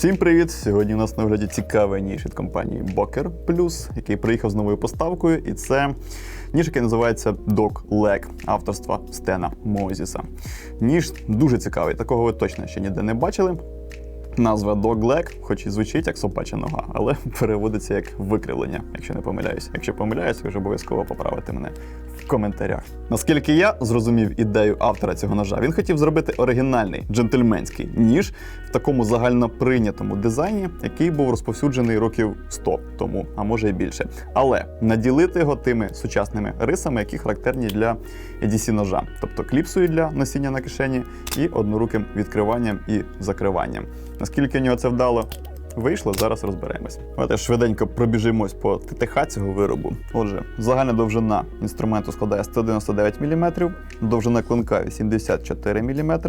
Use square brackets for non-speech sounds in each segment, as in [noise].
Всім привіт! Сьогодні у нас на огляді цікавий ніж від компанії Boker Plus, який приїхав з новою поставкою, і це ніж, який називається Dog Leg авторства Стена Мозіса. Ніж дуже цікавий, такого ви точно ще ніде не бачили. Назва Dog Leg, хоч і звучить як собача нога, але [laughs] переводиться як викривлення, якщо не помиляюсь. Якщо помиляюсь, ви ж обов'язково поправити мене коментарях. Наскільки я зрозумів ідею автора цього ножа, він хотів зробити оригінальний джентльменський ніж в такому загальноприйнятому дизайні, який був розповсюджений років 100 тому, а може і більше. Але наділити його тими сучасними рисами, які характерні для EDC ножа, тобто кліпсою для носіння на кишені і одноруким відкриванням і закриванням. Наскільки в нього це вдало? Вийшло, зараз розберемось. Давайте швиденько пробіжимось по ТТХ цього виробу. Отже, загальна довжина інструменту складає 199 мм, довжина клинка 84 мм,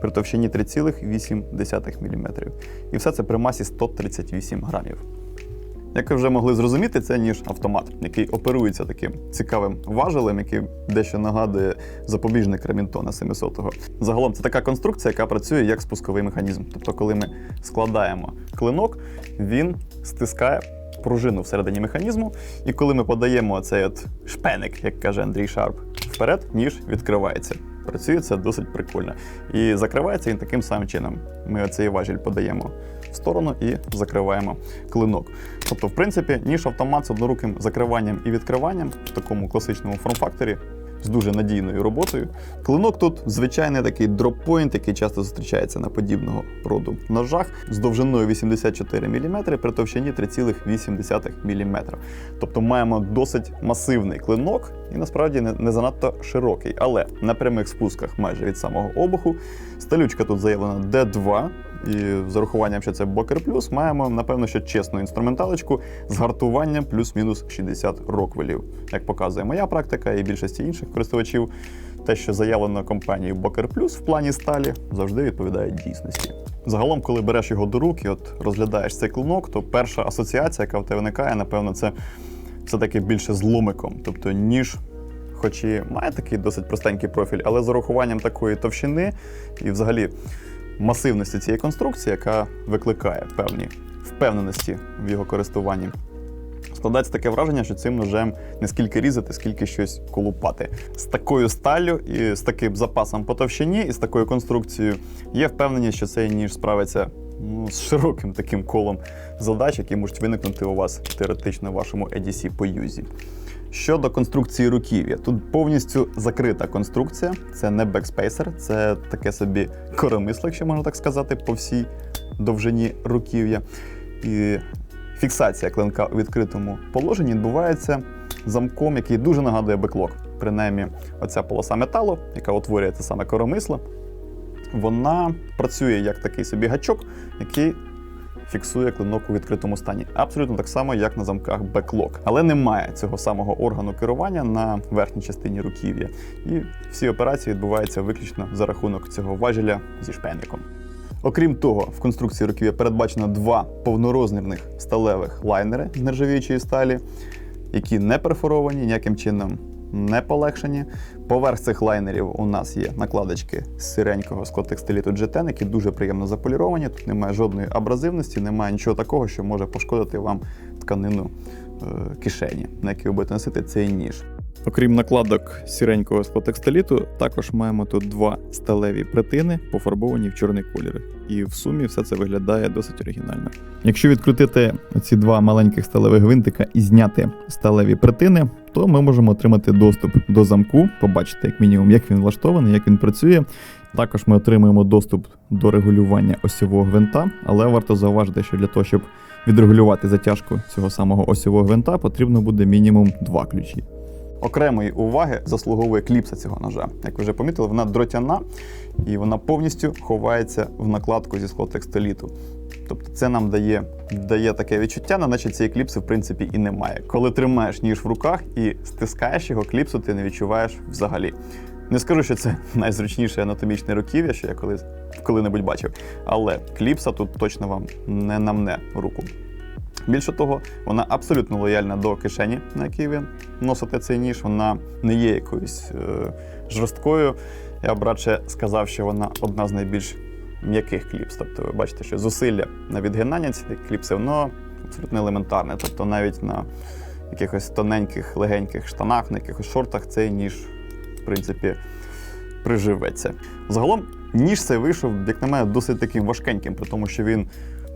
при товщині 3,8 мм. І все це при масі 138 грамів. Як ви вже могли зрозуміти, це ніж автомат, який оперується таким цікавим важелем, який дещо нагадує запобіжник Ремінтона 700-го. Загалом це така конструкція, яка працює як спусковий механізм. Тобто, коли ми складаємо клинок, він стискає пружину всередині механізму, і коли ми подаємо цей от шпеник, як каже Андрій Шарп, вперед, ніж відкривається. Працює це досить прикольно. І закривається він таким самим чином. Ми цей важіль подаємо в сторону і закриваємо клинок. Тобто, в принципі, ніж автомат з одноруким закриванням і відкриванням в такому класичному форм-факторі з дуже надійною роботою. Клинок тут звичайний такий дроп-пойнт, який часто зустрічається на подібного роду ножах з довжиною 84 мм при товщині 3,8 мм. Тобто маємо досить масивний клинок і насправді не, не занадто широкий. Але на прямих спусках майже від самого обуху сталючка тут заявлена D2. І з урахуванням, що це Бокер Плюс, маємо, напевно, що чесну інструменталочку з гартуванням плюс-мінус 60 роквелів. Як показує моя практика і більшості інших користувачів, те, що заявлено компанією Бокер Плюс в плані сталі, завжди відповідає дійсності. Загалом, коли береш його до рук і от розглядаєш цей клинок, то перша асоціація, яка в тебе виникає, напевно, це все-таки більше з ломиком, тобто ніж хоч і має такий досить простенький профіль, але з урахуванням такої товщини і взагалі масивності цієї конструкції, яка викликає певні впевненості в його користуванні. Складається таке враження, що цим ножем не скільки різати, скільки щось колупати. З такою сталлю і з таким запасом по товщині, і з такою конструкцією є впевненість, що цей ніж справиться ну, з широким таким колом задач, які можуть виникнути у вас теоретично в вашому EDC по юзі. Щодо конструкції руків'я, тут повністю закрита конструкція, це не бекспейсер, це таке собі коромисло, якщо можна так сказати, по всій довжині руків'я. І фіксація клинка у відкритому положенні відбувається замком, який дуже нагадує беклок. Принаймні, оця полоса металу, яка утворює це саме коромисло, вона працює як такий собі гачок, який фіксує клинок у відкритому стані. Абсолютно так само, як на замках беклок. Але немає цього самого органу керування на верхній частині руків'я. І всі операції відбуваються виключно за рахунок цього важеля зі шпенником. Окрім того, в конструкції руків'я передбачено два повнорозмірних сталевих лайнери нержавіючої сталі, які не перфоровані, ніяким чином не полегшені. Поверх цих лайнерів у нас є накладочки з сиренького склотекстиліту G10, які дуже приємно заполіровані. Тут немає жодної абразивності, немає нічого такого, що може пошкодити вам тканину е, кишені, на якій ви будете носити цей ніж. Окрім накладок сіренького склотекстиліту, також маємо тут два сталеві притини, пофарбовані в чорний колір. І в сумі все це виглядає досить оригінально. Якщо відкрутити ці два маленьких сталевих гвинтика і зняти сталеві притини, то ми можемо отримати доступ до замку, побачити як мінімум, як він влаштований, як він працює. Також ми отримуємо доступ до регулювання осьового гвинта, але варто зауважити, що для того, щоб відрегулювати затяжку цього самого осьового гвинта, потрібно буде мінімум два ключі. Окремої уваги заслуговує кліпса цього ножа. Як ви вже помітили, вона дротяна і вона повністю ховається в накладку зі склотекстиліту. Тобто це нам дає, дає таке відчуття, наче цієї кліпси в принципі і немає. Коли тримаєш ніж в руках і стискаєш його, кліпсу ти не відчуваєш взагалі. Не скажу, що це [laughs] найзручніше анатомічне руків'я, що я колись коли-небудь бачив, але кліпса тут точно вам не намне руку. Більше того, вона абсолютно лояльна до кишені, на якій ви носите цей ніж. Вона не є якоюсь е, жорсткою. Я б радше сказав, що вона одна з найбільш м'яких кліпс. Тобто ви бачите, що зусилля на відгинання цих кліпсів, воно абсолютно елементарне. Тобто навіть на якихось тоненьких, легеньких штанах, на якихось шортах цей ніж, в принципі, приживеться. Загалом, ніж цей вийшов, як на мене, досить таким важкеньким, при тому, що він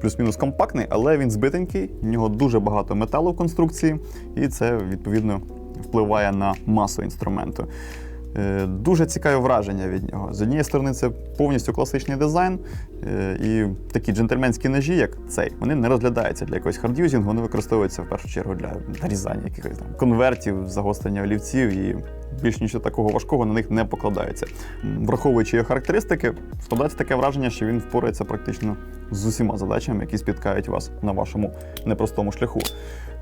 плюс-мінус компактний, але він збитенький, в нього дуже багато металу в конструкції, і це відповідно впливає на масу інструменту. Е, Дуже цікаве враження від нього. З однієї сторони, це повністю класичний дизайн, е, і такі джентльменські ножі, як цей, вони не розглядаються для якогось хардюзінгу, вони використовуються в першу чергу для нарізання якихось там конвертів, загострення олівців і більш нічого такого важкого на них не покладається. Враховуючи його характеристики, складається таке враження, що він впорається практично з усіма задачами, які спіткають вас на вашому непростому шляху.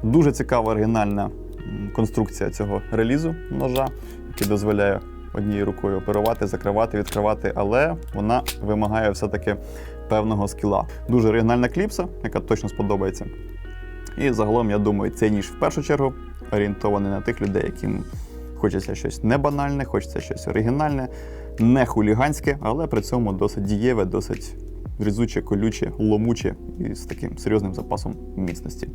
Дуже цікава оригінальна конструкція цього релізу ножа, який дозволяє однією рукою оперувати, закривати, відкривати, але вона вимагає все-таки певного скіла. Дуже оригінальна кліпса, яка точно сподобається. І загалом, я думаю, цей ніж в першу чергу орієнтований на тих людей, яким хочеться щось не банальне, хочеться щось оригінальне, не хуліганське, але при цьому досить дієве, досить різуче, колюче, ломуче і з таким серйозним запасом міцності.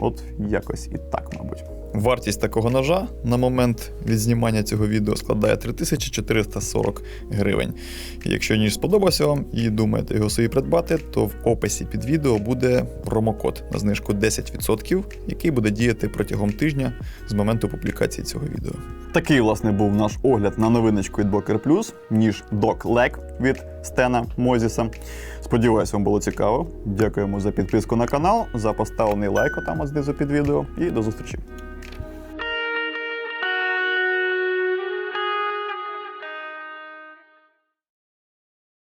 От якось і так, мабуть. Вартість такого ножа на момент відзнімання цього відео складає 3440 гривень. Якщо ніж сподобався вам і думаєте його собі придбати, то в описі під відео буде промокод на знижку 10%, який буде діяти протягом тижня з моменту публікації цього відео. Такий, власне, був наш огляд на новиночку від Boker Plus, ніж Doc Leg від Стена Мозіса. Сподіваюсь, вам було цікаво. Дякуємо за підписку на канал, за поставлений лайк там от знизу під відео і до зустрічі.